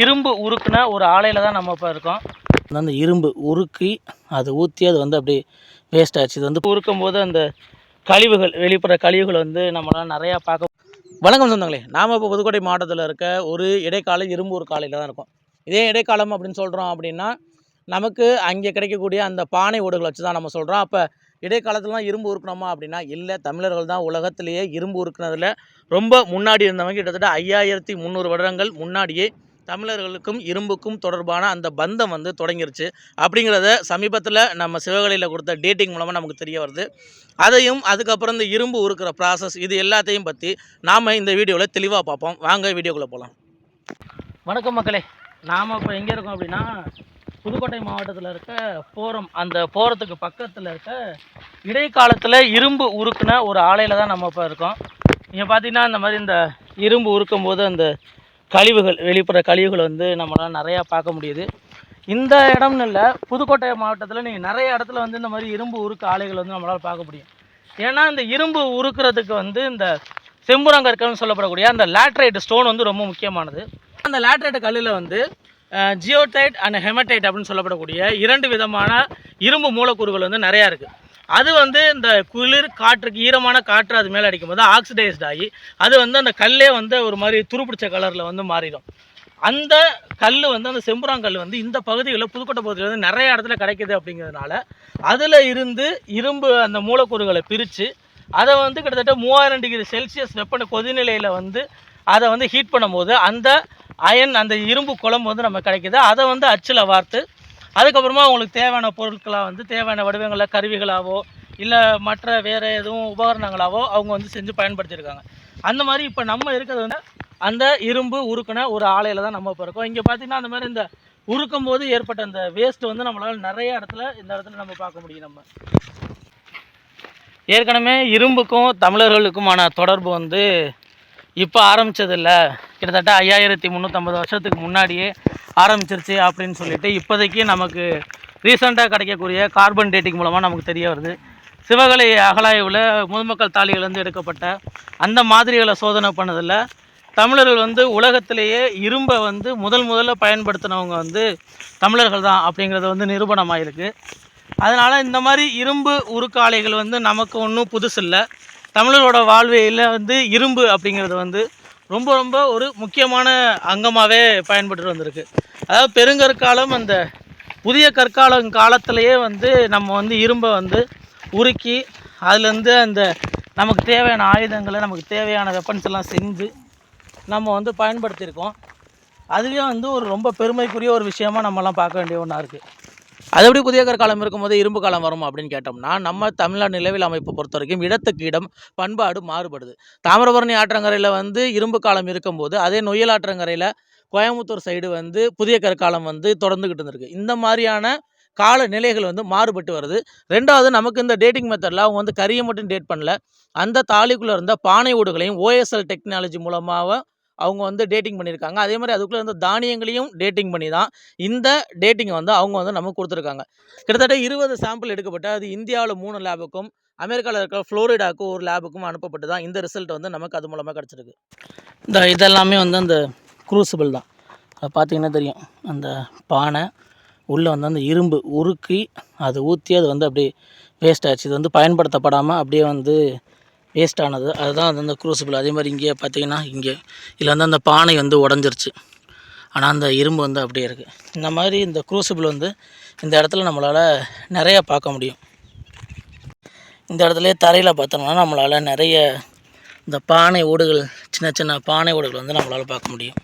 இரும்பு உருக்குன ஒரு ஆலையில் தான் நம்ம இப்போ இருக்கோம். அந்த இரும்பு உருக்கி அது ஊற்றி அது வந்து அப்படியே வேஸ்ட் ஆச்சு. இது வந்து உருக்கும் போது அந்த கழிவுகள் வெளிப்புற கழிவுகள் வந்து நம்மளால் நிறையா பார்க்க வணக்கம் சொந்தங்களே நாம் இப்போ புதுக்கோட்டை மாவட்டத்தில் இருக்க ஒரு இடைக்கால இரும்பு ஒரு காலையில் தான் இருக்கோம். இதே இடைக்காலம் அப்படின்னு சொல்கிறோம் அப்படின்னா நமக்கு அங்கே கிடைக்கக்கூடிய அந்த பானை ஓடுகளை வச்சு தான் நம்ம சொல்கிறோம் அப்போ இடைக்காலத்துலலாம் இரும்பு உருக்கணுமா அப்படின்னா இல்லை தமிழர்கள் தான் உலகத்திலேயே இரும்பு உருக்குனதில் ரொம்ப முன்னாடி இருந்தவங்க கிட்டத்தட்ட ஐயாயிரத்தி முந்நூறு வருடங்கள் முன்னாடியே தமிழர்களுக்கும் இரும்புக்கும் தொடர்பான அந்த பந்தம் வந்து தொடங்கிருச்சு. அப்படிங்கிறத சமீபத்தில் நம்ம சிவகலையில் கொடுத்த டேட்டிங் மூலமாக நமக்கு தெரிய வருது. அதையும் அதுக்கப்புறம் இந்த இரும்பு உருக்கிற ப்ராசஸ் இது எல்லாத்தையும் பற்றி நாம் இந்த வீடியோவில் தெளிவாக பார்ப்போம். வாங்க வீடியோக்குள்ளே போகலாம் வணக்கம் மக்களே. நாம் இப்போ எங்கே இருக்கோம் அப்படின்னா புதுக்கோட்டை மாவட்டத்தில் இருக்க போரம் அந்த போரத்துக்கு பக்கத்தில் இருக்க இடைக்காலத்தில் இரும்பு உருக்குன ஒரு ஆலையில் தான் நம்ம இப்போ இருக்கோம். இங்கே பார்த்தீங்கன்னா இந்த மாதிரி இந்த இரும்பு உருக்கும் போது அந்த கழிவுகள் வெளிப்புற கழிவுகள் வந்து நம்மளால் நிறையா பார்க்க முடியுது. இந்த இடம்னு இல்லை புதுக்கோட்டை மாவட்டத்தில் நீங்கள் நிறைய இடத்துல வந்து இந்த மாதிரி இரும்பு உருக்கு ஆலைகள் வந்து நம்மளால் பார்க்க முடியும். ஏன்னா இந்த இரும்பு உருக்குறதுக்கு வந்து இந்த செம்புரங்கற்கள்னு சொல்லப்படக்கூடிய அந்த லேட்ரைட் ஸ்டோன் வந்து ரொம்ப முக்கியமானது. அந்த லேட்ரைட் கல்லில் வந்து ஜியோடைட் அண்ட் ஹெமடைட் அப்படின்னு சொல்லப்படக்கூடிய இரண்டு விதமான இரும்பு மூலக்கூறுகள் வந்து நிறையா இருக்குது அது வந்து இந்த குளிர் காற்றுக்கு ஈரமான காற்று அது மேலே அடிக்கும்போது ஆக்சிடைஸ்ட் ஆகி அது வந்து அந்த கல்லே வந்து ஒரு மாதிரி துருப்பிடிச்ச கலரில் வந்து மாறிடும். அந்த கல் வந்து அந்த செம்புராங்கல் வந்து இந்த பகுதிகளில் புதுக்கோட்டை பகுதியில் வந்து நிறைய இடத்துல கிடைக்குது அப்படிங்கிறதுனால அதில் இருந்து இரும்பு அந்த மூலக்கூறுகளை பிரித்து அதை வந்து கிட்டத்தட்ட மூவாயிரம் டிகிரி செல்சியஸ் வெப்ப கொதிநிலையில் வந்து அதை வந்து ஹீட் பண்ணும்போது அந்த அயன் அந்த இரும்பு குழம்பு வந்து நம்ம கிடைக்கிது. அதை வந்து அச்சில் வார்த்து அதுக்கப்புறமா அவங்களுக்கு தேவையான பொருட்களாக வந்து தேவையான வடிவங்களை கருவிகளாகவோ இல்லை மற்ற வேறு எதுவும் உபகரணங்களாகவோ அவங்க வந்து செஞ்சு பயன்படுத்தியிருக்காங்க. அந்த மாதிரி இப்போ நம்ம இருக்கிறது வந்து அந்த இரும்பு உருக்குன ஒரு ஆலையில் தான் நம்ம இப்போ இருக்கோம். இங்கே பார்த்தீங்கன்னா அந்த மாதிரி இந்த உருக்கும் போது ஏற்பட்ட அந்த வேஸ்ட் வந்து நம்மளால் நிறைய இடத்துல இந்த இடத்துல நம்ம பார்க்க முடியும் நம்ம. ஏற்கனவே இரும்புக்கும் தமிழர்களுக்குமான தொடர்பு வந்து இப்போ ஆரம்பிச்சதில்ல. கிட்டத்தட்ட ஐயாயிரத்தி முந்நூற்றம்பது வருஷத்துக்கு முன்னாடியே ஆரம்பிச்சிருச்சு அப்படின்னு சொல்லிட்டு இப்போதைக்கு நமக்கு ரீசெண்டாக கிடைக்கக்கூடிய கார்பன் டேட்டிங் மூலமாக நமக்கு தெரிய வருது. சிவகலை அகலாய்வில் முதுமக்கள் தாளிகள்லேருந்து எடுக்கப்பட்ட அந்த மாதிரிகளை சோதனை பண்ணதில் தமிழர்கள் வந்து உலகத்திலேயே இரும்பை வந்து முதல் முதல்ல பயன்படுத்தினவங்க வந்து தமிழர்கள் தான் அப்படிங்கிறது வந்து நிரூபணமாயிருக்கு. அதனால் இந்த மாதிரி இரும்பு உருக்காலைகள் வந்து நமக்கு ஒன்றும் புதுசு இல்லை தமிழரோட வாழ்வியலில் வந்து இரும்பு அப்படிங்கிறது வந்து ரொம்ப ரொம்ப ஒரு முக்கியமான அங்கமாகவே பயன்பட்டு வந்திருக்கு. அதாவது பெருங்கற்காலம் அந்த புதிய கற்காலம் காலத்திலேயே வந்து நம்ம வந்து இரும்பை வந்து உருக்கி அதுலேருந்து அந்த நமக்கு தேவையான ஆயுதங்களை நமக்கு தேவையான வெப்பன்ஸ் எல்லாம் செஞ்சு நம்ம வந்து பயன்படுத்தியிருக்கோம். அதுவே வந்து ஒரு ரொம்ப பெருமைக்குரிய ஒரு விஷயமாக நம்மலாம் பார்க்க வேண்டிய ஒன்றா இருக்குது அது எப்படி புதிய காலம் இருக்கும்போது இரும்பு காலம் வரும் அப்படின்னு கேட்டோம்னா நம்ம தமிழ்நாடு நிலவில் அமைப்பை பொறுத்த வரைக்கும் இடத்துக்கு இடம் பண்பாடு மாறுபடுது. தாமிரபரணி ஆற்றங்கரையில் வந்து இரும்பு காலம் இருக்கும்போது அதே நொய்யல் ஆற்றங்கரையில் கோயம்புத்தூர் சைடு வந்து புதிய கற்காலம் வந்து தொடர்ந்துக்கிட்டு இருந்திருக்கு. இந்த மாதிரியான கால நிலைகள் வந்து மாறுபட்டு வருது. ரெண்டாவது நமக்கு இந்த டேட்டிங் மெத்தடில் அவங்க வந்து கரியை மட்டும் டேட் பண்ணல. அந்த தாலிக்குள்ளே இருந்த பானை ஓடுகளையும் ஓஎஸ்எல் டெக்னாலஜி மூலமாக அவங்க வந்து டேட்டிங் பண்ணியிருக்காங்க. அதே மாதிரி அதுக்குள்ளே இருந்த தானியங்களையும் டேட்டிங் பண்ணி தான் இந்த டேட்டிங்கை வந்து அவங்க வந்து நமக்கு கொடுத்துருக்காங்க. கிட்டத்தட்ட இருபது சாம்பிள் எடுக்கப்பட்டு அது இந்தியாவில் மூணு லேபுக்கும் அமெரிக்காவில் இருக்கிற ஃப்ளோரிடாவுக்கும் ஒரு லேபுக்கும் அனுப்பப்பட்டு தான் இந்த ரிசல்ட் வந்து நமக்கு அது மூலமாக கிடச்சிருக்கு. இந்த இதெல்லாமே வந்து அந்த குரூசிபிள் தான். அதை பார்த்தீங்கன்னா தெரியும். அந்த பானை உள்ளே வந்து அந்த இரும்பு உருக்கி அது ஊற்றி அது வந்து அப்படியே வேஸ்ட் ஆச்சு. இது வந்து பயன்படுத்தப்படாமல் அப்படியே வந்து வேஸ்டானது அதுதான் அது அந்த குரூசிபிள் அதே மாதிரி இங்கே பார்த்தீங்கன்னா இங்கே. இதில் வந்து அந்த பானை வந்து உடஞ்சிருச்சு. ஆனால் அந்த இரும்பு வந்து அப்படியே இருக்குது இந்த மாதிரி இந்த குரூசிபிள் வந்து இந்த இடத்துல நம்மளால் நிறையா பார்க்க முடியும். இந்த இடத்துல தரையில் பார்த்தோம்னா நம்மளால் நிறைய இந்த பானை ஓடுகள் சின்ன சின்ன பானை ஓடுகள் வந்து நம்மளால் பார்க்க முடியும்.